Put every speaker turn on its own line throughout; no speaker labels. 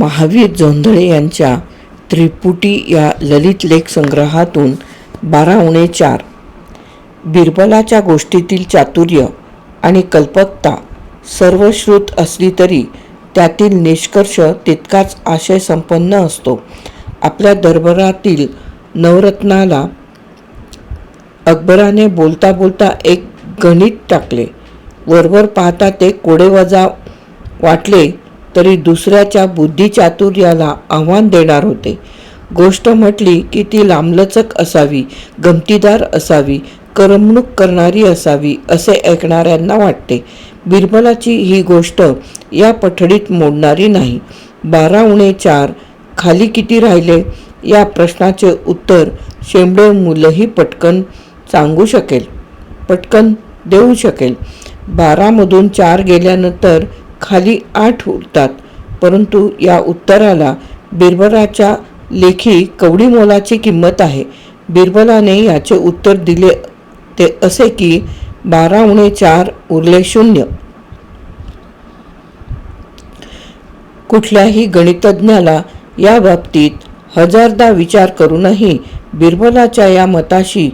महावीर जोंधळे यांच्या त्रिपुटी या ललित लेख संग्रहातून बारा उणे चार. बिरबलाच्या गोष्टीतील चातुर्य आणि कल्पकता सर्वश्रुत असली तरी त्यातील निष्कर्ष तितकाच आशय संपन्न असतो. आपल्या दरबारातील नवरत्नाला अकबराने बोलता बोलता एक गणित टाकले. वरवर पाहता ते कोडेवजा वाटले तरी दुसऱ्याच्या बुद्धिचातुर्याला आव्हान देणार होते. गोष्ट म्हटली की ती लांबलचक असावी गमतीदार असावी करमणूक करणारी असावी असे ऐकणाऱ्यांना वाटते. बिरबलाची ही गोष्ट या पठडीत मोडणारी नाही. बारा उणे चार खाली किती राहिले? या प्रश्नाचे उत्तर शेंबडे मुलंही पटकन सांगू शकेल. पटकन देऊ शकेल. बारामधून चार गेल्यानंतर खाली आठ उरतात. परंतु या उत्तराला बिरबलाच्या लेखी कवडी मोलाची किंमत आहे. बिरबलाने याचे उत्तर दिले ते असे की बारा उणे चार उरले शून्य. कुठल्याही गणितज्ञाला या बाबतीत हजारदा विचार करूनही बिरबलाच्या या मताशी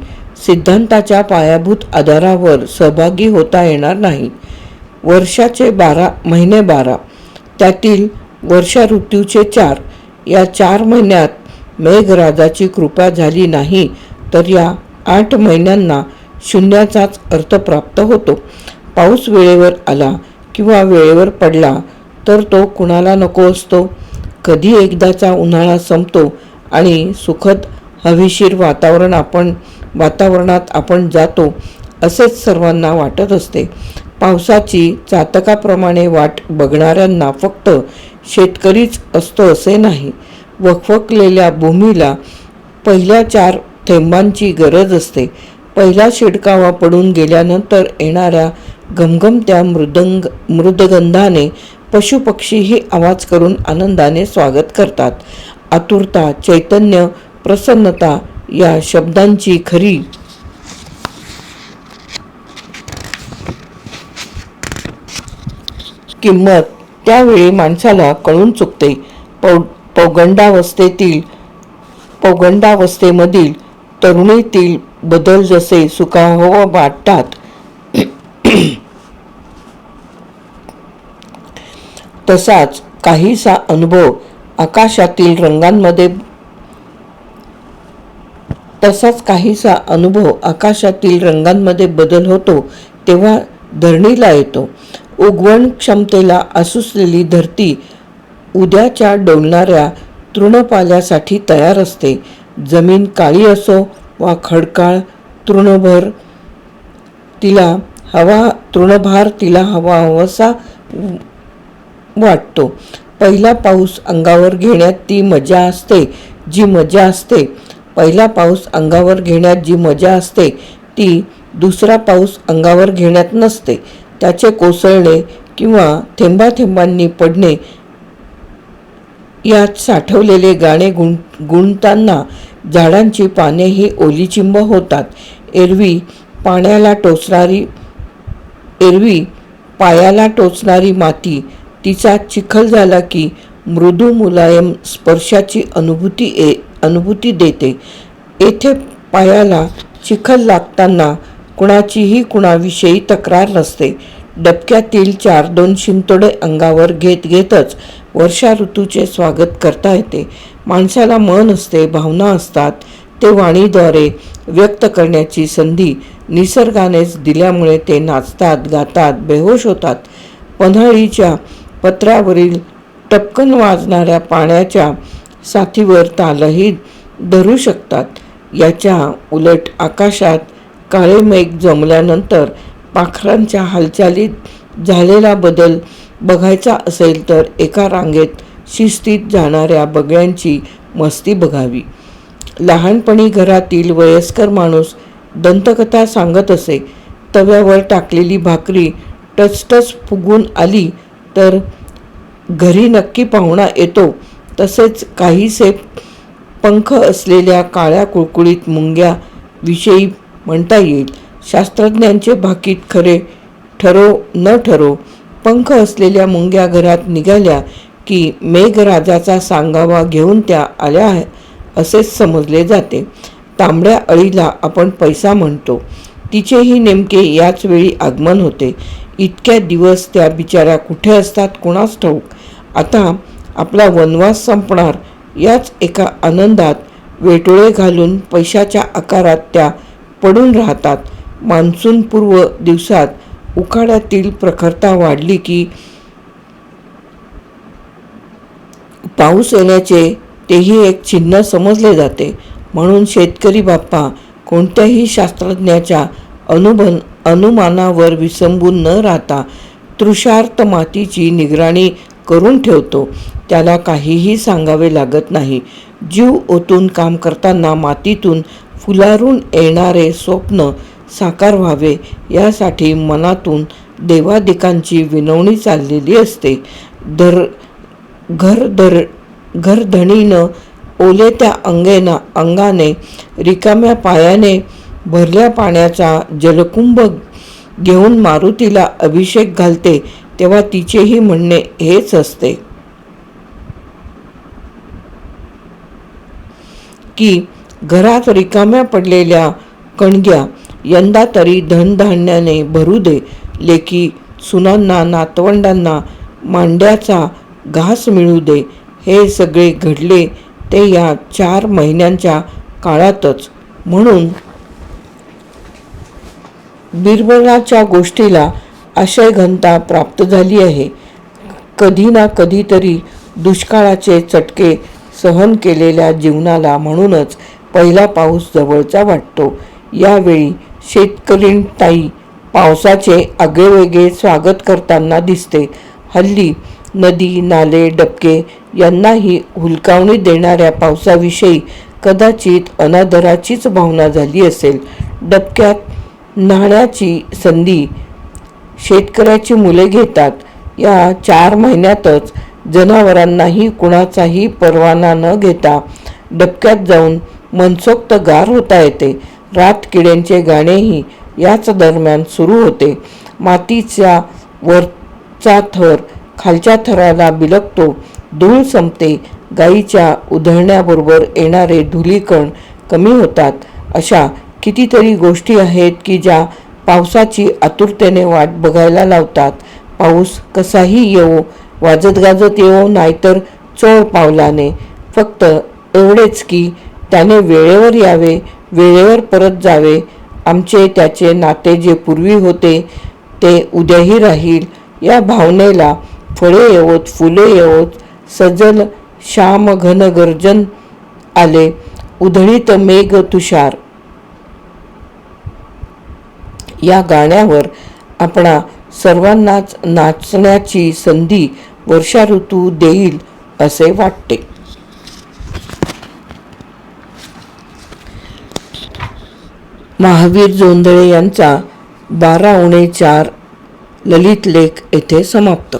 सिद्धांताच्या पायाभूत आधारावर सहभागी होता येणार नाही. वर्षाचे बारा महिने बारा. त्यातील वर्षा ऋतूचे चार. या चार महिन्यात मेघराजाची कृपा झाली नाही तर या आठ महिन्यांना शून्याचाच अर्थ प्राप्त होतो. पाऊस वेळेवर आला किंवा वेळेवर पडला तर तो कुणाला नको असतो? कधी एकदाचा उन्हाळा संपतो आणि सुखद हवेशीर वातावरण आपण वातावरणात आपण जातो असेच सर्वांना वाटत असते. पावसाची चातकाप्रमाणे वाट बघणाऱ्यांना फक्त शेतकरीच असतो असे नाही. वखवकलेल्या भूमीला पहिल्या चार थेंबांची गरज असते. पहिला शिडकावा पडून गेल्यानंतर येणाऱ्या घमघमत्या मृदंग मृदगंधाने पशुपक्षीही आवाज करून आनंदाने स्वागत करतात. आतुरता चैतन्य प्रसन्नता या शब्दांची खरी किंमत त्यावेळी माणसाला कळून चुकते. पौ पौगंडावस्थेतील पौगंडावस्थेमधील तरुणीतील बदल जसे सुखाहो वाटतात तसाच काहीसा अनुभव आकाशातील रंगांमध्ये तसाच काहीसा अनुभव आकाशातील रंगांमध्ये बदल होतो तेव्हा धरणीला येतो. उगवण क्षमतेला असुसलेली धरती उद्याच्या डोलणाऱ्या तृणपाल्यासाठी तयार असते. जमीन काळी असो वा खडकाळ तृणभर तिला हवा तृणभार तिला हवा हवासा वाटतो. पहिला पाऊस अंगावर घेण्यात ती मजा असते जी मजा असते. पहिला पाऊस अंगावर घेण्यात जी मजा असते ती दुसरा पाऊस अंगावर घेण्यात नसते. त्याचे कोसळणे किंवा थेंबाथेंबांनी पडणे यात साठवलेले गाणे गुण गुणताना झाडांची पाने ही ओलीचिंब होतात. एरवी पाण्याला टोचणारी एरवी पायाला टोचणारी माती तिचा चिखल झाला की मृदू मुलायम स्पर्शाची अनुभूती ए अनुभूती देते. येथे पायाला चिखल लागताना कुणाचीही कुणाविषयी तक्रार नसते. डबक्यातील चार दोन शिंतोडे अंगावर घेत घेतच वर्षा ऋतूचे स्वागत करता येते. माणसाला मन असते भावना असतात. ते वाणीद्वारे व्यक्त करण्याची संधी निसर्गानेच दिल्यामुळे ते नाचतात गातात बेहोश होतात. पन्हाळीच्या पत्रावरील टपकन वाजणाऱ्या पाण्याच्या साथीवर तालही धरू शकतात. याच्या उलट आकाशात काळे मेघ जमल्यानंतर पाखरांच्या हालचालीत झालेला बदल बघायचा असेल तर एका रांगेत शिस्तीत जाणाऱ्या बगळ्यांची मस्ती बघावी. लहानपणी घरातील वयस्कर माणूस दंतकथा सांगत असे. तव्यावर टाकलेली भाकरी टचटच फुगून आली तर घरी नक्की पाहुणा येतो. तसेच काहीसे पंख असलेल्या काळ्या कुळकुळीत मुंग्या विषयी म्हणता येईल. शास्त्रज्ञांचे भाकीत खरे ठरो न ठरो पंख असलेल्या मुंग्या घरात निघाल्या की मेघराजाचा सांगावा घेऊन त्या आल्या असेच समजले जाते. तांबड्या अळीला आपण पैसा म्हणतो. तिचेही नेमके याच वेळी आगमन होते. इतक्या दिवस त्या बिचाऱ्या कुठे असतात कुणास ठाऊक? आता आपला वनवास संपणार. याच एका आनंदात वेटोळे घालून पैशाच्या आकारात त्या पडून राहतात. मान्सूनपूर्व दिवसात उकाड्यातील प्रखरता वाढली की पाऊस येण्याचे तेही एक चिन्ह समजले जाते. म्हणून शेतकरी बाप्पा कोणत्याही शास्त्रज्ञाच्या अनुबन अनुमानावर विसंबून न राहता तृषार्थ मातीची निगराणी करून ठेवतो. त्याला काहीही सांगावे लागत नाही. जीव ओतून काम करताना मातीतून फुलारून येणारे स्वप्न साकार व्हावे यासाठी मनातून देवादिकांची विनवणी चाललेली असते. दर घर दर घरधणीनं ओले त्या अंगेना अंगाने रिकाम्या पायाने भरल्या पाण्याचा जलकुंभ घेऊन मारुतीला अभिषेक घालते तेव्हा तिचेही म्हणणे हेच असते. की घरात रिकाम्या पडलेल्या कणग्या यंदा तरी धनधान्याने भरू दे. लेकी सुनांना नातवंडांना मांड्याचा घास मिळू दे. हे सगळे घडले ते या चार महिन्यांच्या काळातच. म्हणून बिरबलाच्या गोष्टीला आशयघनता प्राप्त झाली आहे. कधी ना कधीतरी दुष्काळाचे चटके सहन केलेल्या जीवनाला म्हणूनच पहिला पाऊस जवळचा वाटतो. यावेळी शेतकरीताई पावसाचे आगळेवेगळे स्वागत करताना दिसते. हल्ली नदी नाले डबके यांनाही हुलकावणी देणाऱ्या पावसाविषयी कदाचित अनादराचीच भावना झाली असेल. डबक्यात न्हाण्याची संधी शेतकऱ्याची मुले घेतात. या चार महिन्यातच जनावरांनाही कुणाचाही परवाना न घेता डबक्यात जाऊन मनसोक्त गार होता येते. रात किड्यांचे गाणेही याच दरम्यान सुरू होते. मातीचा वरचा थर खालच्या थराला बिलगतो. धूळ संपते. गाईच्या उधळण्याबरोबर येणारे धुलीकण कमी होतात. अशा कितीतरी गोष्टी आहेत की ज्या पावसाची आतुरतेने वाट बघायला लावतात. पाऊस कसाही येवो वाजत गाजत येवो नाहीतर चोळ पावलाने. फक्त एवढेच की त्याने वेळेवर यावे वेळेवर परत जावे. आमचे त्याचे नाते जे पूर्वी होते ते उद्याही राहील. या भावनेला फळे येवोत फुले येवोत सजल श्याम घन गर्जन आले. उधळीत मेघ तुषार. या गाण्यावर आपणा सर्वांनाच नाचण्याची संधी वर्षा ऋतू देईल असे वाटते. महावीर जोंधळे यांचा बारा उणे चार ललित लेख येथे समाप्त.